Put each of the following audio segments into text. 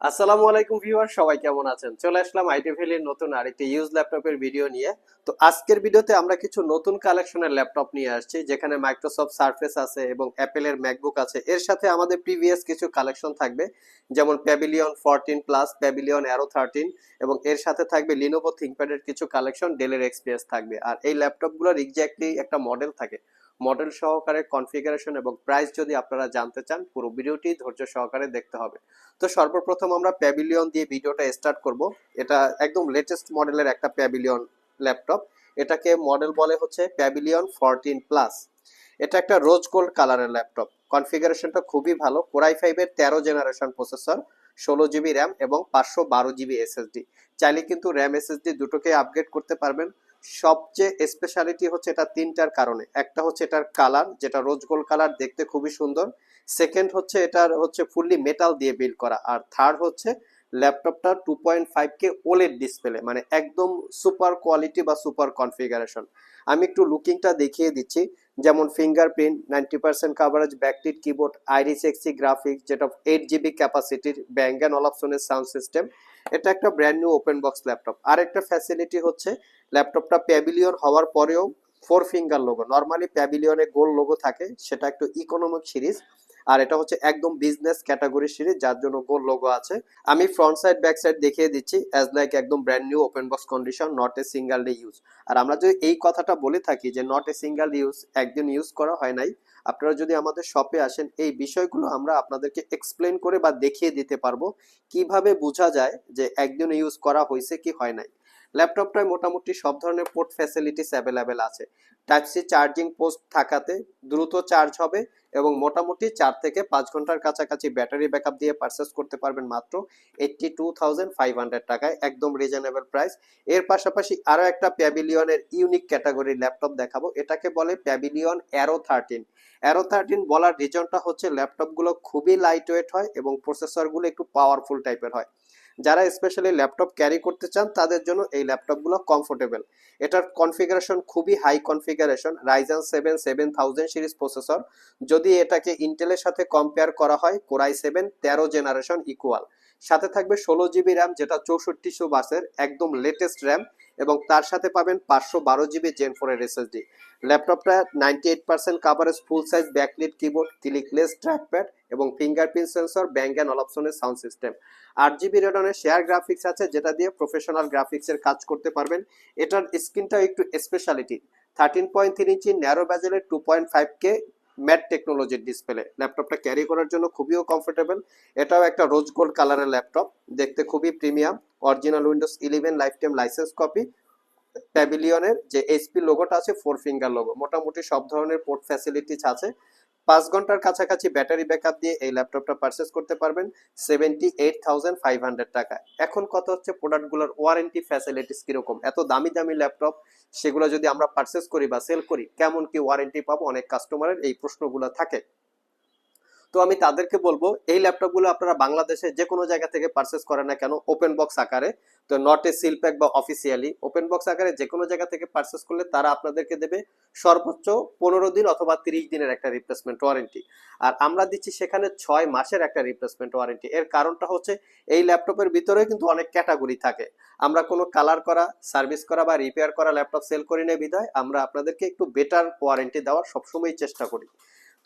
আসসালামু আলাইকুম ভিউয়ার সবাই কেমন আছেন? চলে আসলাম আইটি ভ্যালির নতুন আরেকটি ইউজ ল্যাপটপের ভিডিও নিয়ে। তো আজকের ভিডিওতে আমরা কিছু নতুন কালেকশনের ল্যাপটপ নিয়ে আসছি, যেখানে মাইক্রোসফট আছে এবং অ্যাপেলের ম্যাকবুক আছে। এর সাথে আমাদের প্রিভিয়াস কিছু কালেকশন থাকবে, যেমন Pavilion fourteen plus Pavilion Aero thirteen এবং এর সাথে থাকবে লিনোভো থিঙ্কপ্যাডের কিছু কালেকশন ডেলের এক্সপিএস থাকবে। আর এই ল্যাপটপগুলোর এক্স্যাক্টলি একটা মডেল থাকে। মডেল সহকারে কনফিগারেশন এবং প্রাইস যদি আপনারা জানতে চান, পুরো ভিডিওটি ধৈর্য সহকারে দেখতে হবে। তো সর্বপ্রথম আমরা প্যাভিলিয়ন দিয়ে ভিডিওটা স্টার্ট করব। এটা একদম লেটেস্ট মডেলের একটা প্যাভিলিয়ন ল্যাপটপ। এটাকে মডেল বলে হচ্ছে প্যাভিলিয়ন ফোরটিন প্লাস। এটা একটা রোজ গোল্ড কালারের ল্যাপটপ। কনফিগারেশনটা খুবই ভালো। কোরাই ফাইভের তেরো জেনারেশন প্রসেসর, ষোলো জিবি র্যাম এবং পাঁচশো বারো জিবি এসএসডি। চাইলে কিন্তু র্যাম এসএসডি দুটোকে আপগ্রেড করতে পারবেন। সবচেয়ে স্পেশালিটি হচ্ছে এটা তিনটার কারণে। একটা হচ্ছে এটার কালার যেটা রোজ গোল্ড কালার দেখতে খুবই সুন্দর। সেকেন্ড হচ্ছে এটার হচ্ছে ফুললি মেটাল দিয়ে বিল্ড করা। আর থার্ড হচ্ছে ল্যাপটপটা two point five K OLED display মানে একদম সুপার কোয়ালিটি বা সুপার কনফিগারেশন আমি একটু লুকিংটা দেখিয়ে দিচ্ছি। যেমন fingerprint ninety percent coverage backlit keyboard Iris Xe graphics যেটা এইট জিবি ক্যাপাসিটির ব্যাঙ্গ অ্যান্ড অলাপসনের সাউন্ড সিস্টেম এটা একটা brand new open box laptop. আর একটা ফ্যাসিলিটি হচ্ছে, ল্যাপটপটা প্যাভিলিয়ন হওয়ার পরেও ফোর ফিঙ্গার লোগো নর্মালি প্যাভিলিয়নে গোল লোগো থাকে, সেটা একটু ইকোনমিক সিরিজ আর এটা হচ্ছে একদম বিজনেস ক্যাটাগরি সিরিজ যার জন্য গোল লোগো আছে। আমি ফ্রন্ট সাইড ব্যাক সাইড দেখিয়ে দিচ্ছি অ্যাজ লাইক একদম brand new open box condition not a single day use আর আমরা যদি এই কথাটা বলে থাকি যে নট এ সিঙ্গেল ইউজ একদিন ইউজ করা হয় নাই, আপনারা যদি আমাদের শপে আসেন, এই বিষয়গুলো আমরা আপনাদেরকে এক্সপ্লেন করে বা দেখিয়ে দিতে পারব, কীভাবে বোঝা যায় যে একদিন ইউজ করা হয়েছে কি হয় নাই। ল্যাপটপটায় মোটামুটি সব ধরনের পোর্ট ফ্যাসিলিটিস অ্যাভেলেবেল আছে। টাইপ সি চার্জিং পোস্ট থাকাতে দ্রুত চার্জ হবে এবং মোটামুটি চার থেকে পাঁচ ঘণ্টার কাছাকাছি ব্যাটারি ব্যাকআপ দিয়ে পারচেস করতে পারবেন মাত্র eighty two thousand five hundred টাকায়, একদম রিজনেবল প্রাইস এর পাশাপাশি আরও একটা প্যাভিলিয়নের ইউনিক ক্যাটাগরির ল্যাপটপ দেখাবো। এটাকে বলে Pavilion Aero thirteen Aero thirteen বলার রিজনটা হচ্ছে ল্যাপটপগুলো খুবই লাইট ওয়েট হয় এবং প্রসেসরগুলো একটু পাওয়ারফুল টাইপের হয়। যারা স্পেশালি ল্যাপটপ ক্যারি করতে চান, তাদের জন্য এই ল্যাপটপগুলো কমফোর্টেবল এটার কনফিগারেশন খুবই high configuration Ryzen seven seven thousand series processor যদি এটাকে ইন্টেলের সাথে কম্পেয়ার করা হয় কোরাই সেভেন তেরো জেনারেশন ইকুয়াল সাথে থাকবে ষোলো জিবি র্যাম, যেটা চৌষট্টিশো বাসের একদম লেটেস্ট র্যাম, এবং তার সাথে পাবেন পাঁচশো বারো জিবি জেন ফোরের এসএসডি ল্যাপটপটা ninety eight percent coverage full size backlit keyboard clickless trackpad এবং ফিঙ্গারপ্রিন্ট সেন্সর ব্যাঙ্গ অ্যান্ড অপশনের সাউন্ড সিস্টেম আট জিবি রেডনের শেয়ার গ্রাফিক্স আছে, যেটা দিয়ে প্রফেশনাল গ্রাফিক্সের কাজ করতে পারবেন। এটার স্ক্রিনটাও একটু speciality thirteen point three inch narrow ব্যাজেলের two point five K matte টেকনোলজির ডিসপ্লে ল্যাপটপটা ক্যারি করার জন্য খুবই কমফোর্টেবল এটাও একটা রোজ গোল্ড কালারের ল্যাপটপ দেখতে খুবই premium original Windows eleven lifetime licence copy প্যাভিলিয়নের যে এইচপি লোগোটা আছে ফোর ফিঙ্গার লোগো মোটামুটি সব ধরনের পোর্ট ফ্যাসিলিটিস আছে। পাঁচ ঘণ্টার কাছাকাছি ব্যাটারি ব্যাকআপ দিয়ে এই ল্যাপটপটা পারচেস করতে পারবেন seventy eight thousand five hundred টাকা এখন কথা হচ্ছে প্রোডাক্টগুলোর ওয়ারেন্টি ফ্যাসিলিটিস কীরকম? এত দামি দামি ল্যাপটপ, সেগুলো যদি আমরা পারচেস করি বা সেল করি, কেমন কি ওয়ারেন্টি পাবো? অনেক কাস্টমারের এই প্রশ্নগুলো থাকে। তো আমি তাদেরকে বলব, এই ল্যাপটপগুলো আপনারা বাংলাদেশে যে কোনো জায়গা থেকে পারচেস করেন না কেন ওপেন বক্স আকারে, তো নট এ সিল প্যাক বা অফিসিয়ালি ওপেন বক্স আকারে যে কোনো জায়গা থেকে পারচেস করলে তারা আপনাদেরকে দেবে সর্বোচ্চ পনেরো দিন অথবা তিরিশ দিনের একটা রিপ্লেসমেন্ট ওয়ারেন্টি আর আমরা দিচ্ছি সেখানে ছয় মাসের একটা রিপ্লেসমেন্ট ওয়ারেন্টি এর কারণটা হচ্ছে এই ল্যাপটপের ভিতরে কিন্তু অনেক ক্যাটাগরি থাকে। আমরা কোনো কালার করা সার্ভিস করা বা রিপেয়ার করা ল্যাপটপ সেল করি না বিধায়, আমরা আপনাদেরকে একটু বেটার ওয়ারেন্টি দেওয়ার সবসময় চেষ্টা করি।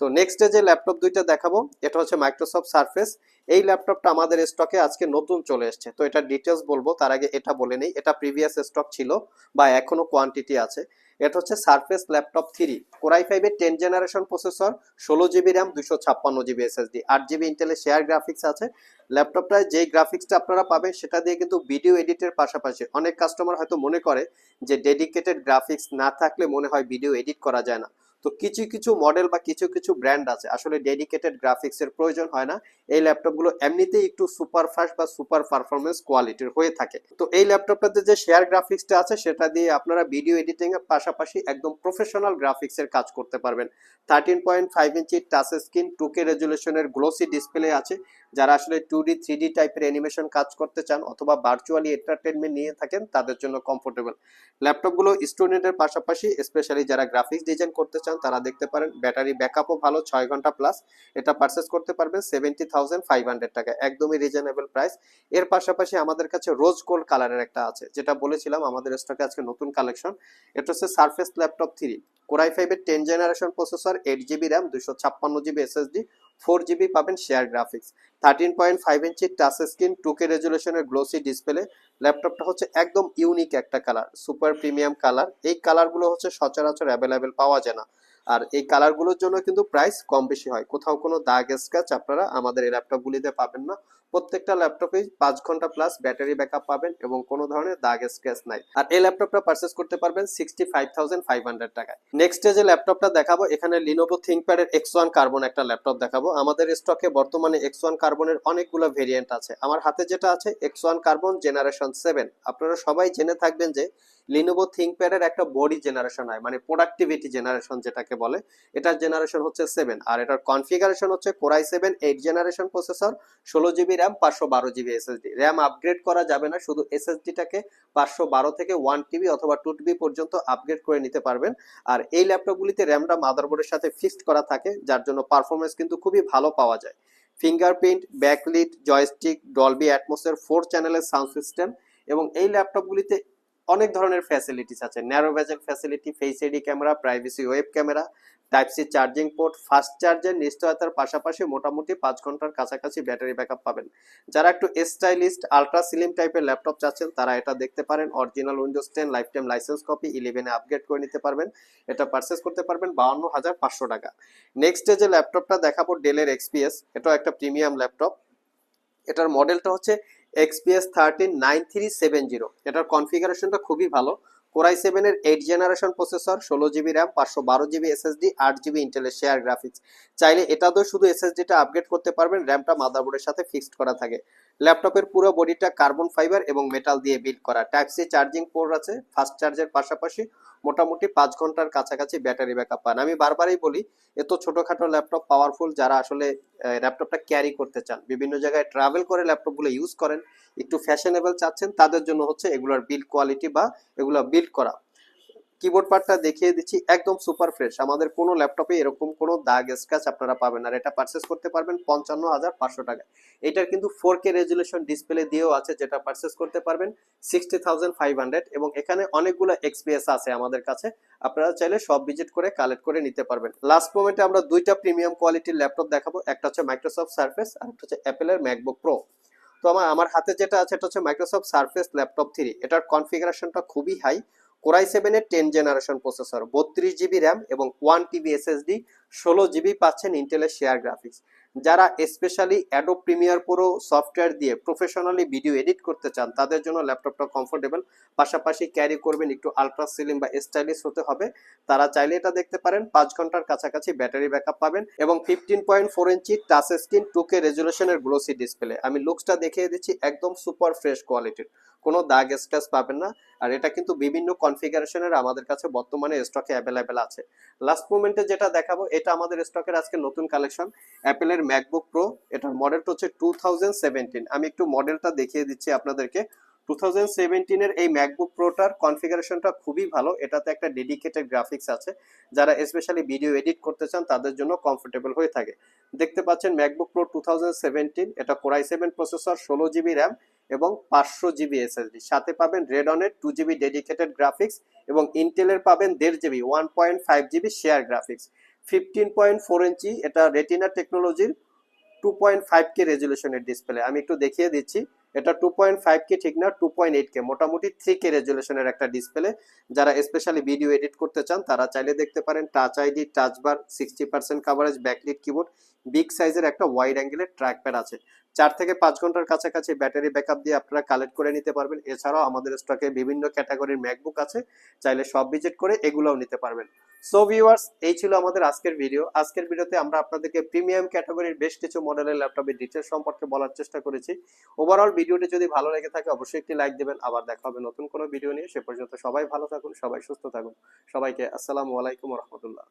তো নেক্সটে যে ল্যাপটপ দুইটা দেখাবো, এটা হচ্ছে মাইক্রোসফট সারফেস এই ল্যাপটপটা আমাদের স্টকে আজকে নতুন চলে এসছে। তো এটা ডিটেলস বলব, তার আগে এটা বলে নেই। এটা প্রিভিয়াস স্টক ছিল বা এখনও কোয়ান্টিটি আছে। এটা হচ্ছে Surface laptop three core i ফাইভের টেন জেনারেশন প্রসেসর ষোলো জিবি র্যাম দুশো ছাপ্পান্ন জিবি এসএসডি আট জিবি ইন্টেলের শেয়ার গ্রাফিক্স আছে। ল্যাপটপটায় যেই গ্রাফিক্সটা আপনারা পাবেন, সেটা দিয়ে কিন্তু ভিডিও এডিটের পাশাপাশি অনেক কাস্টমার হয়তো মনে করে যে ডেডিকেটেড গ্রাফিক্স না থাকলে মনে হয় ভিডিও এডিট করা যায় না। তো কিছু কিছু মডেল বা কিছু কিছু ব্র্যান্ড আছে। আসলে ডেডিকেটেড গ্রাফিক্স এর প্রয়োজন হয় না। এই ল্যাপটপগুলো এমনিতেই একটু সুপার ফাস্ট বা সুপার পারফরমেন্স কোয়ালিটির হয়ে থাকে। তো এই ল্যাপটপটাতে যে শেয়ার গ্রাফিক্সটা আছে, সেটা দিয়ে আপনারা ভিডিও এডিটিং এর পাশাপাশি একদম প্রফেশনাল গ্রাফিক্স এর কাজ করতে পারবেন। Thirteen point five inch touch screen two K রেজুলেশনের glossy display আছে। যারা আসলে টু ডি থ্রি ডি টাইপের অ্যানিমেশন কাজ করতে চান অথবা ভার্চুয়ালি এন্টারটেনমেন্ট নিয়ে থাকেন, তাদের জন্য কমফোর্টেবল ল্যাপটপগুলো স্টুডেন্টের পাশাপাশি স্পেশালি যারা গ্রাফিক্স ডিজাইন করতে চান, তারা দেখতে পারেন ব্যাটারি ব্যাকআপও ভালো, ছয় ঘণ্টা প্লাস এটা পারচেস করতে পারবেন সেভেন্টি থাউজেন্ড ফাইভ হান্ড্রেড টাকা, একদমই রিজনেবল প্রাইস এর পাশাপাশি আমাদের কাছে রোজ গোল্ড কালারের একটা আছে, যেটা বলেছিলাম, আমাদের স্টকে আজকে নতুন কালেকশন এটা হচ্ছে Surface Laptop three core i ফাইভের ten generation processor eight GB RAM দুশো ছাপ্পান্ন জিবি এসএসডি ফোর জিবি পাবেন share graphics thirteen point five inch touch screen two K রেজুলেশনের glossy display ল্যাপটপটা হচ্ছে একদম ইউনিক একটা কালার সুপার প্রিমিয়াম কালার এই কালারগুলো হচ্ছে সচরাচর অ্যাভেলেবেল পাওয়া যায় না। আর এই কালারগুলোর জন্য কিন্তু প্রাইস কম বেশি হয়। কোথাও কোনো দাগ স্ক্র্যাচ আপনারা আমাদের এই ল্যাপটপগুলিতে পাবেন না। প্রত্যেকটা ল্যাপটপেই পাঁচ ঘণ্টা প্লাস ব্যাটারি ব্যাকআপ পাবেন এবং কোনো ধরনের দাগ স্ক্র্যাচ নাই। আর এই ল্যাপটপটা পারচেস করতে পারবেন sixty five thousand five hundred টাকায় নেক্সট যে ল্যাপটপটা দেখাবো, এখানে লিনোভো থিঙ্কপ্যাডের এক্স ওয়ান কার্বন একটা ল্যাপটপ দেখাবো। আমাদের স্টকে বর্তমানে এক্স ওয়ান কার্বনের অনেকগুলো ভেরিয়েন্ট আছে। আমার হাতে যেটা আছে X one carbon generation seven আপনারা সবাই জেনে থাকবেন যে লিনোভো থিঙ্কপ্যাডের একটা বডি জেনারেশন হয় মানে প্রোডাক্টিভিটি জেনারেশন যেটাকে বলে। এটার জেনারেশন হচ্ছে সেভেন আর এটার কনফিগারেশন হচ্ছে core i seven eight generation processor ষোলো জিবি র্যাম পাঁচশো বারো জিবি এসএসডি র্যাম আপগ্রেড করা যাবে না, শুধু এসএসডিটাকে পাঁচশো বারো থেকে ওয়ান টিবি অথবা টু টিবি পর্যন্ত আপগ্রেড করে নিতে পারবেন। আর এই ল্যাপটপগুলিতে র্যামটা মাদারবোর্ডের সাথে ফিক্সড করা থাকে, যার জন্য পারফরমেন্স কিন্তু খুবই ভালো পাওয়া যায়। ফিঙ্গারপ্রিন্ট ব্যাকলিট জয়স্টিক ডলবি অ্যাটমোসের ফোর চ্যানেলের সাউন্ড সিস্টেম এবং এই ল্যাপটপগুলিতে অনেক ধরনের ফ্যাসিলিটিস আছে। Narrow bezel facility face ID camera privacy web camera type C charging port fast চার্জের নিশ্চয়তার পাশাপাশি মোটামুটি পাঁচ ঘণ্টার কাছাকাছি ব্যাটারি ব্যাকআপ পাবেন। যারা একটু স্টাইলিস্ট আলট্রা স্লিম টাইপের ল্যাপটপ চাচ্ছেন, তারা এটা দেখতে পারেন। Original Windows ten lifetime licence copy ইলেভেনে আপগ্রেড করে নিতে পারবেন। এটা পারচেস করতে পারবেন বাউন্ন হাজার পাঁচশো টাকা। নেক্সট যে ল্যাপটপটা দেখাবো ডেলের এক্সপিএস এটাও একটা প্রিমিয়াম ল্যাপটপ এটার মডেলটা হচ্ছে XPS thirteen nine three seven zero এটার কনফিগারেশনটা খুবই ভালো। কোরাই সেভেনের এইট জেনারেশন প্রসেসর ষোলো জিবি র্যাম পাঁচশো বারো জিবি এসএসডি আট জিবি ইন্টেলের শেয়ার গ্রাফিক্স চাইলে এটা এটাতেও শুধু এসএসডিটা আপগ্রেড করতে পারবেন র্যামটা মাদারবোর্ডের সাথে ফিক্সড করা থাকে। ল্যাপটপের পুরো বডিটা কার্বন ফাইবার এবং মেটাল দিয়ে বিল্ড করা। টাইপ সি চার্জিং পোর্ট আছে, ফাস্ট চার্জের পাশাপাশি মোটামুটি পাঁচ ঘণ্টার কাছাকাছি ব্যাটারি ব্যাকআপ পান। আমি বারবারই বলি, এত ছোটখাটো ল্যাপটপ পাওয়ারফুল যারা আসলে ল্যাপটপটা ক্যারি করতে চান। বিভিন্ন জায়গায় ট্রাভেল করে ল্যাপটপগুলো ইউজ করেন, একটু ফ্যাশনেবল চাচ্ছেন, তাদের জন্য হচ্ছে এগুলোর বিল্ড কোয়ালিটি বা এগুলো বিল্ড করা। কিবোর্ড পার্টটা দেখিয়ে দিচ্ছি, একদম সুপার ফ্রেশ আমাদের কোনো ল্যাপটপে এরকম কোনো দাগ স্ক্র্যাচ আপনারা পাবেন আর এটা পারচেস করতে পারবেন পঞ্চান্ন হাজার পাঁচশো টাকা এটার কিন্তু ফোর কে রেজুলেশন ডিসপ্লে দিয়েও আছে, যেটা পারচেস করতে পারবেন সিক্সটি থাউজেন্ড ফাইভ হান্ড্রেড এবং এখানে অনেকগুলো এক্সপিএস আছে আমাদের কাছে। আপনারা চাইলে সব ভিজিট করে কালেক্ট করে নিতে পারবেন। লাস্ট মোমেন্টে আমরা দুইটা প্রিমিয়াম কোয়ালিটির ল্যাপটপ দেখাবো। একটা হচ্ছে মাইক্রোসফট সার্ফেস আর একটা হচ্ছে অ্যাপেলের ম্যাকবুক প্রো তো আমার আমার হাতে যেটা আছে, এটা হচ্ছে মাইক্রোসফট সার্ফেস ল্যাপটপ থ্রি এটার কনফিগারেশনটা খুবই হাই কোরাই সেভেনের টেন জেনারেশন প্রসেসর, বত্রিশ জিবি র্যাম এবং ওয়ান টিবি এসএসডি, ষোলো জিবি পাচ্ছেন ইন্টেলের শেয়ার গ্রাফিক্স। যারা specially Adobe Premiere Pro software দিয়ে প্রফেশনালি ভিডিও এডিট করতে চান, তাদের জন্য ল্যাপটপটা কমফোর্টেবল পাশাপাশি ক্যারি করবেন একটু আলট্রা সিলিম বা স্টাইলিশ হতে হবে। তারা চাইলে এটা দেখতে পারেন, পাঁচ ঘণ্টার কাছাকাছি ব্যাটারি ব্যাকআপ পাবেন এবং fifteen point four inch touch screen two K রেজুলেশনের glossy display আমি লুকসটা দেখিয়ে দিচ্ছি, একদম সুপার ফ্রেশ কোয়ালিটির কোনো দাগ স্ক্র্যাচ পাবেন না। আর এটা কিন্তু বিভিন্ন কনফিগারেশনের আমাদের কাছে বর্তমানে স্টকে অ্যাভেলেবেল আছে। লাস্ট মোমেন্টে যেটা দেখাবো, এটা আমাদের স্টকের আজকে নতুন কালেকশন অ্যাপেলের ম্যাকবুক প্রো এটার মডেলটা হচ্ছে টু আমি একটু মডেলটা দেখিয়ে দিচ্ছি আপনাদেরকে। টু থাউজেন্ড এই ম্যাকবুক প্রোটার কনফিগারেশনটা খুবই ভালো। এটাতে একটা ডেডিকেটেড গ্রাফিক্স আছে। যারা স্পেশালি ভিডিও এডিট করতে চান, তাদের জন্য কমফোর্টেবল হয়ে থাকে। দেখতে পাচ্ছেন ম্যাকবুক প্রো টু এটা কোরাই সেভেন প্রসেসর ষোলো জিবি র্যাম এবং পাঁচশো জিবি এসএসডি সাথে পাবেন রেডনের টু জিবি ডেডিকেটেড গ্রাফিক্স এবং ইন্টেলের পাবেন দেড় GB one point five GB share graphics fifteen point four inch এটা রেটিনা টেকনোলজির টু পয়েন্ট ফাইভ কে রেজুলেশনের ডিসপ্লে আমি একটু দেখিয়ে দিচ্ছি। এটা টু পয়েন্ট ফাইভ কে ঠিক না টু পয়েন্ট এইট কে মোটামুটি থ্রি কে রেজুলেশনের একটা ডিসপ্লে যারা স্পেশালি ভিডিও এডিট করতে চান, তারা চাইলে দেখতে পারেন touch ID touch bar sixty percent coverage backlit keyboard big সাইজের একটা ওয়াইড অ্যাঙ্গেলের ট্র্যাক প্যাড আছে। চার থেকে পাঁচ ঘণ্টার কাছাকাছি ব্যাটারি ব্যাকআপ দিয়ে আপনারা কালেক্ট করে নিতে পারবেন। এছাড়াও আমাদের স্টকে বিভিন্ন ক্যাটাগরির ম্যাকবুক আছে, চাইলে সব ভিজিট করে এগুলোও নিতে পারবেন। সো ভিউয়ার্স এই ছিল আমাদের আজকের ভিডিও আজকের ভিডিওতে আমরা আপনাদেরকে প্রিমিয়াম ক্যাটাগরির বেশ কিছু মডেলের ল্যাপটপের ডিটেলস সম্পর্কে বলার চেষ্টা করেছি। ওভারঅল ভিডিওটি যদি ভালো লেগে থাকে, অবশ্যই একটি লাইক দেবেন। আবার দেখা হবে নতুন কোনো ভিডিও নিয়ে। সে পর্যন্ত সবাই ভালো থাকুন, সবাই সুস্থ থাকুন। সবাইকে আসসালামু আলাইকুম রহমতুল্লাহ।